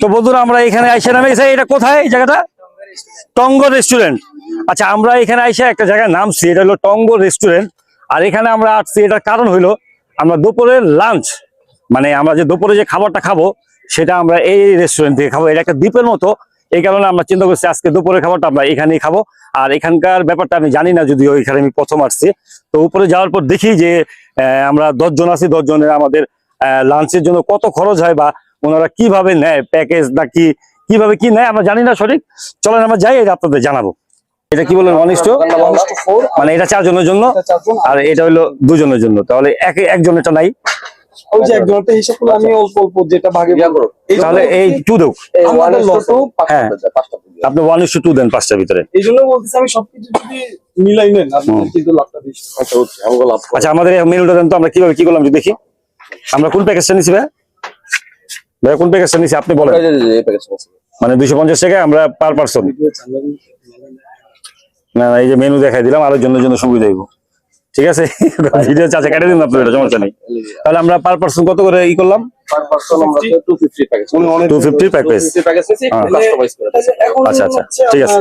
তো বন্ধুরা, আমরা এখানে আইসা নামে এটা কোথায় এই জায়গাটা? টঙ্গ রেস্টুরেন্ট। আচ্ছা আমরা এখানে আইসা একটা জায়গায় নামছি, এটা হলো টঙ্গ রেস্টুরেন্ট। আর এখানে আমরা আসছি, এটার কারণ হইল আমরা দুপুরের লাঞ্চ মানে আমরা যে দুপুরে যে খাবারটা খাব, সেটা আমরা এই রেস্টুরেন্ট থেকে খাব। এটা একটা দ্বীপের মতো, এই কারণে আমরা চিন্তা করছি আজকে দুপুরের খাবারটা আমরা এখানেই খাব। আর এখানকার ব্যাপারটা আমি জানি না, যদিও এখানে আমি প্রথম আসছি। তো উপরে যাওয়ার পর দেখি যে আমরা দশজন আছি, দশজনের আমাদের লাঞ্চের জন্য কত খরচ হয় বা ওনারা কীভাবে নেয় প্যাকেজ নাকি কীভাবে কি নেয় আমরা জানি না সঠিক। চলেন আমরা যাই এটা আপনাদের জানাব। এটা কি বললেন অনিষ্ট? মানে এটা চারজনের জন্য? আর এটা হলো দুজনের জন্য। তাহলে এক একজনেরটা নাই। ওই যে একজনটা হিসাব করলে আমি অল্প অল্প যেটা ভাগে তাহলে এই টু হ্যাঁ। আপনি ওয়ান ইস্টু টু দেন পাঁচটার ভিতরে। এই জন্য বলতেছি আমি সবকিছু যদি মিলাই নেন কিন্তু লাভটা বেশি আচ্ছা আমাদের মেনুটা দেন তো আমরা কীভাবে কি করলাম দেখি। আমরা কোন প্যাকেজটা নিছি ভাই? ভাই কোন প্যাকেজটা নিছি আপনি বলেন। মানে দুইশো পঞ্চাশ টাকা আমরা পার পার্সন না না, এই যে মেনু দেখাই দিলাম আরও জন্য জন্য সুবিধা হইব। ঠিক আছে? ভিডিও চাচা কেটে দিন আপনার এটা সমস্যা নেই। তাহলে আমরা পার পার্সন কত করে ই করলাম? অনেক 250 প্যাকেজ। 250 প্যাকেজ আছে। কাস্টমাইজ করে আচ্ছা, আচ্ছা, ঠিক আছে।